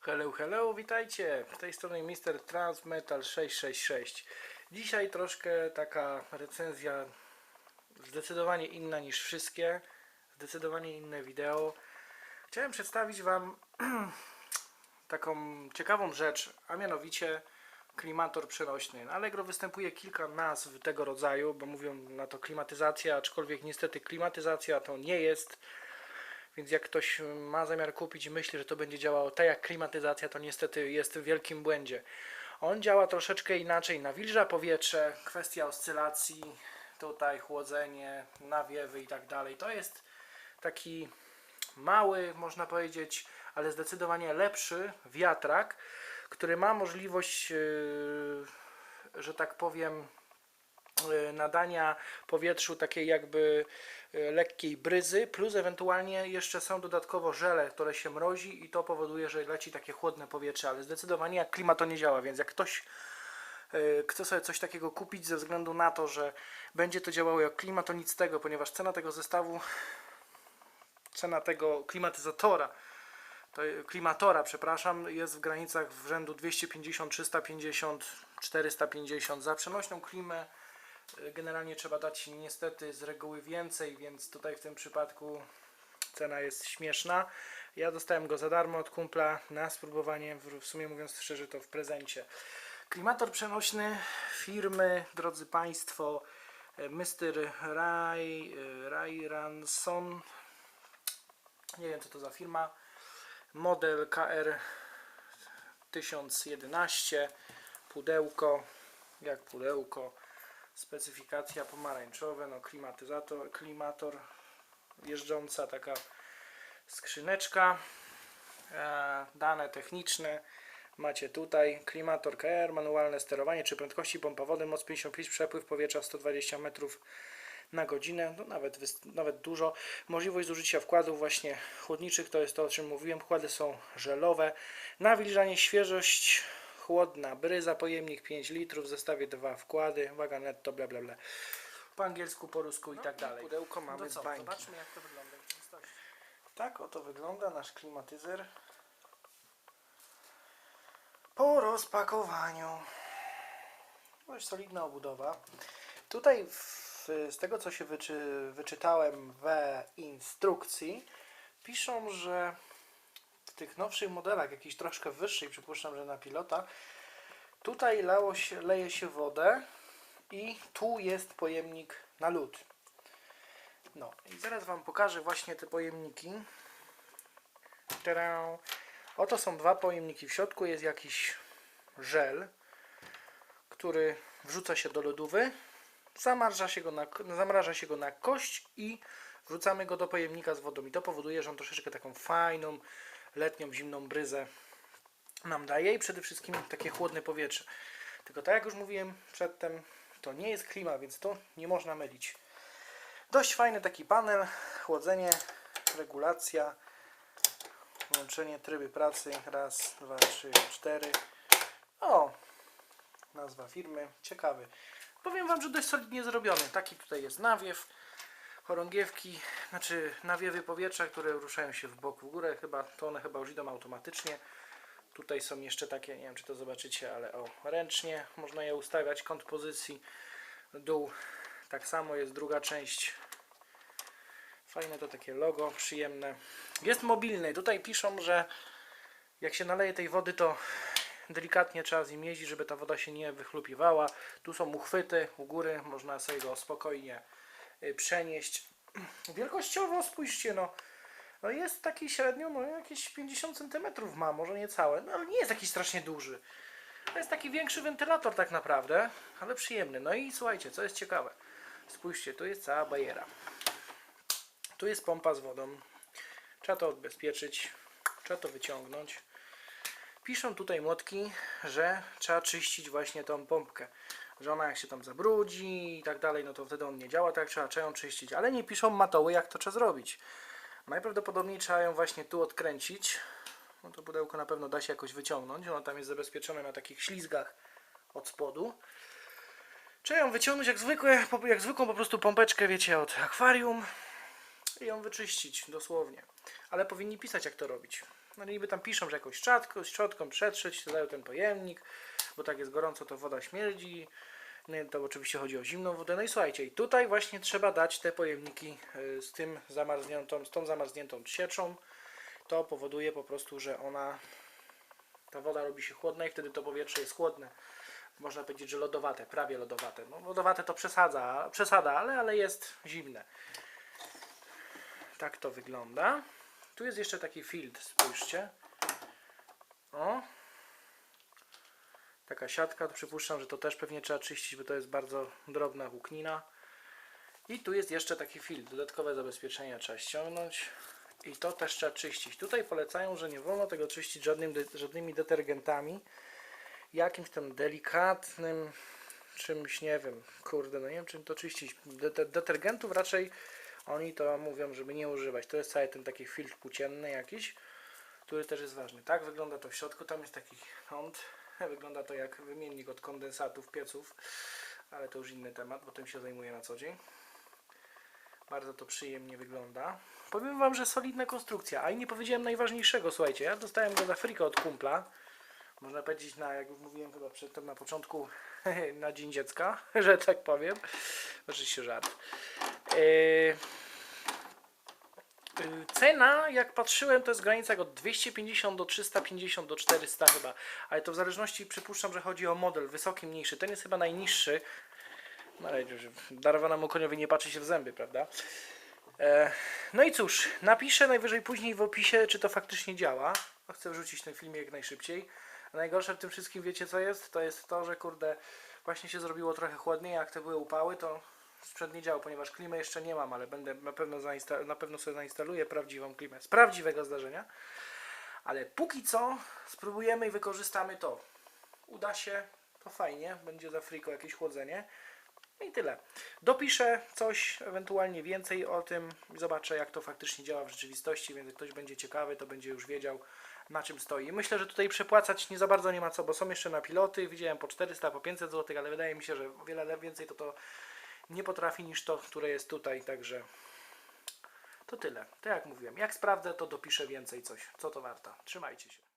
Hello, hello, witajcie! Z tej strony Mr. Transmetal 666. Dzisiaj troszkę taka recenzja zdecydowanie inna niż wszystkie, zdecydowanie inne wideo. Chciałem przedstawić Wam taką ciekawą rzecz, a mianowicie klimator przenośny. Na Allegro występuje kilka nazw tego rodzaju, bo mówią na to klimatyzacja, aczkolwiek niestety klimatyzacja to nie jest. Więc jak ktoś ma zamiar kupić i myśli, że to będzie działało tak jak klimatyzacja, to niestety jest w wielkim błędzie. On działa troszeczkę inaczej. Nawilża powietrze, kwestia oscylacji, tutaj chłodzenie, nawiewy i tak dalej. To jest taki mały, można powiedzieć, ale zdecydowanie lepszy wiatrak, który ma możliwość, yy, że tak powiem, nadania powietrzu takiej jakby y, lekkiej bryzy, plus ewentualnie jeszcze są dodatkowo żele, które się mrozi i to powoduje, że leci takie chłodne powietrze, ale zdecydowanie jak klima to nie działa, więc jak ktoś y, chce sobie coś takiego kupić ze względu na to, że będzie to działało jak klima, to nic z tego, ponieważ cena tego zestawu, cena tego klimatyzatora, to klimatora, przepraszam, jest w granicach w rzędu 250, 350, 450 za przenośną klimę generalnie trzeba dać niestety z reguły więcej, więc tutaj w tym przypadku cena jest śmieszna. Ja dostałem go za darmo od kumpla na spróbowanie, w sumie mówiąc szczerze to w prezencie. Klimator przenośny firmy, drodzy Państwo, e, Mr. Ray, e, Ray Ranson, nie wiem co to za firma, model KR 1011, pudełko, jak pudełko, specyfikacja pomarańczowe, no klimatyzator, klimator, jeżdżąca taka skrzyneczka, e, dane techniczne macie tutaj, klimator KR, manualne sterowanie, czy prędkości pompa wody, moc 55, przepływ powietrza 120 metrów na godzinę, no nawet, nawet dużo. Możliwość zużycia wkładów właśnie chłodniczych, to jest to o czym mówiłem, wkłady są żelowe. Nawilżanie, świeżość, chłodna bryza, pojemnik 5 litrów, w zestawie dwa wkłady, waga netto, bla bla bla. Po angielsku, po rusku i tak dalej. Pudełko mamy No z co, bańki. zobaczmy jak to wygląda w rzeczywistości. Tak oto wygląda nasz klimatyzer po rozpakowaniu. Dość solidna obudowa. Tutaj w, z tego co się wyczy, wyczytałem we instrukcji piszą, że w tych nowszych modelach, jakiś troszkę wyższej, przypuszczam, że na pilota, tutaj lało się, leje się wodę i tu jest pojemnik na lód. No i zaraz Wam pokażę właśnie te pojemniki. Tadam. Oto są dwa pojemniki. W środku jest jakiś żel, który wrzuca się do lodówy, zamarza się go na, zamraża się go na kość i wrzucamy go do pojemnika z wodą. I to powoduje, że on troszeczkę taką fajną, letnią, zimną bryzę nam daje i przede wszystkim takie chłodne powietrze. Tylko tak jak już mówiłem przedtem, to nie jest klima, więc to nie można mylić. Dość fajny taki panel, chłodzenie, regulacja, włączenie tryby pracy, raz, dwa, trzy, cztery. O, nazwa firmy, ciekawy. Powiem Wam, że dość solidnie zrobiony. Taki tutaj jest nawiew, chorągiewki, znaczy nawiewy powietrza, które ruszają się w bok, w górę, chyba, to one chyba już idą automatycznie. Tutaj są jeszcze takie, nie wiem czy to zobaczycie, ale o, ręcznie można je ustawiać, kąt pozycji, dół, tak samo jest druga część Fajne to takie logo, przyjemne. Jest mobilny. Tutaj piszą, że jak się naleje tej wody, to delikatnie trzeba z nim jeździć, żeby ta woda się nie wychlupiwała. Tu są uchwyty u góry, można sobie go spokojnie przenieść. Wielkościowo spójrzcie, no, no jest taki średnio, no jakieś 50 cm ma, może nie całe, no ale nie jest taki strasznie duży. To jest taki większy wentylator tak naprawdę, ale przyjemny. No i słuchajcie, co jest ciekawe. Spójrzcie, tu jest cała bajera. Tu jest pompa z wodą. Trzeba to odbezpieczyć. Trzeba to wyciągnąć. Piszą tutaj młotki, że trzeba czyścić właśnie tą pompkę. Że ona jak się tam zabrudzi i tak dalej, no to wtedy on nie działa tak trzeba, trzeba ją czyścić. Ale nie piszą matoły jak to trzeba zrobić. Najprawdopodobniej trzeba ją właśnie tu odkręcić. No to pudełko na pewno da się jakoś wyciągnąć. Ono tam jest zabezpieczone na takich ślizgach od spodu. Trzeba ją wyciągnąć jak, zwykłe, jak zwykłą po prostu pompeczkę, wiecie, od akwarium i ją wyczyścić dosłownie. Ale powinni pisać jak to robić. No niby tam piszą, że jakąś szczotką, szczotką przetrzeć, dają ten pojemnik, bo tak jest gorąco, to woda śmierdzi. No to oczywiście chodzi o zimną wodę. No i słuchajcie, i tutaj właśnie trzeba dać te pojemniki y, z tym zamarzniętą, z tą zamarzniętą sieczą. To powoduje po prostu, że ona, ta woda robi się chłodna i wtedy to powietrze jest chłodne. Można powiedzieć, że lodowate, prawie lodowate. No lodowate to przesadza, przesada, ale, ale jest zimne. Tak to wygląda. Tu jest jeszcze taki filtr, spójrzcie. O. Taka siatka, przypuszczam, że to też pewnie trzeba czyścić, bo to jest bardzo drobna włóknina. I tu jest jeszcze taki filtr, dodatkowe zabezpieczenia trzeba ściągnąć. I to też trzeba czyścić. Tutaj polecają, że nie wolno tego czyścić żadnym, de- żadnymi detergentami. Jakimś tam delikatnym czymś, nie wiem, kurde, no nie wiem czym to czyścić. Det- detergentów raczej oni to mówią, żeby nie używać. To jest cały ten taki filtr płócienny jakiś, który też jest ważny. Tak wygląda to w środku, tam jest taki kąt. Wygląda to jak wymiennik od kondensatów, pieców, ale to już inny temat, bo tym się zajmuję na co dzień. Bardzo to przyjemnie wygląda. Powiem Wam, że solidna konstrukcja, a i nie powiedziałem najważniejszego, słuchajcie, ja dostałem go za friko od kumpla. Można powiedzieć, na, jak już mówiłem chyba przedtem na początku, na Dzień Dziecka, że tak powiem. Oczywiście żart. Yy, yy, Cena, jak patrzyłem, to jest w granicach od 250 do 350 do 400 chyba. Ale to w zależności, przypuszczam, że chodzi o model wysoki, mniejszy. Ten jest chyba najniższy. No ale że darowanemu koniowi nie patrzy się w zęby, prawda? E, no i cóż, napiszę najwyżej później w opisie, czy to faktycznie działa. Chcę wrzucić ten film jak najszybciej. Najgorsze w tym wszystkim, wiecie co jest? To jest to, że kurde, właśnie się zrobiło trochę chłodniej, jak te były upały, to sprzęt nie działał, ponieważ klimę jeszcze nie mam, ale będę na pewno, na pewno sobie zainstaluję prawdziwą klimę z prawdziwego zdarzenia. Ale póki co spróbujemy i wykorzystamy to. Uda się, to fajnie, będzie za friko jakieś chłodzenie. I tyle. Dopiszę coś, ewentualnie więcej o tym zobaczę, jak to faktycznie działa w rzeczywistości, więc jak ktoś będzie ciekawy, to będzie już wiedział, na czym stoi. Myślę, że tutaj przepłacać nie za bardzo nie ma co, bo są jeszcze na piloty, widziałem po 400, po 500 zł, ale wydaje mi się, że o wiele więcej to to nie potrafi niż to, które jest tutaj, także to tyle. Tak jak mówiłem, jak sprawdzę, to dopiszę więcej coś, co to warto. Trzymajcie się.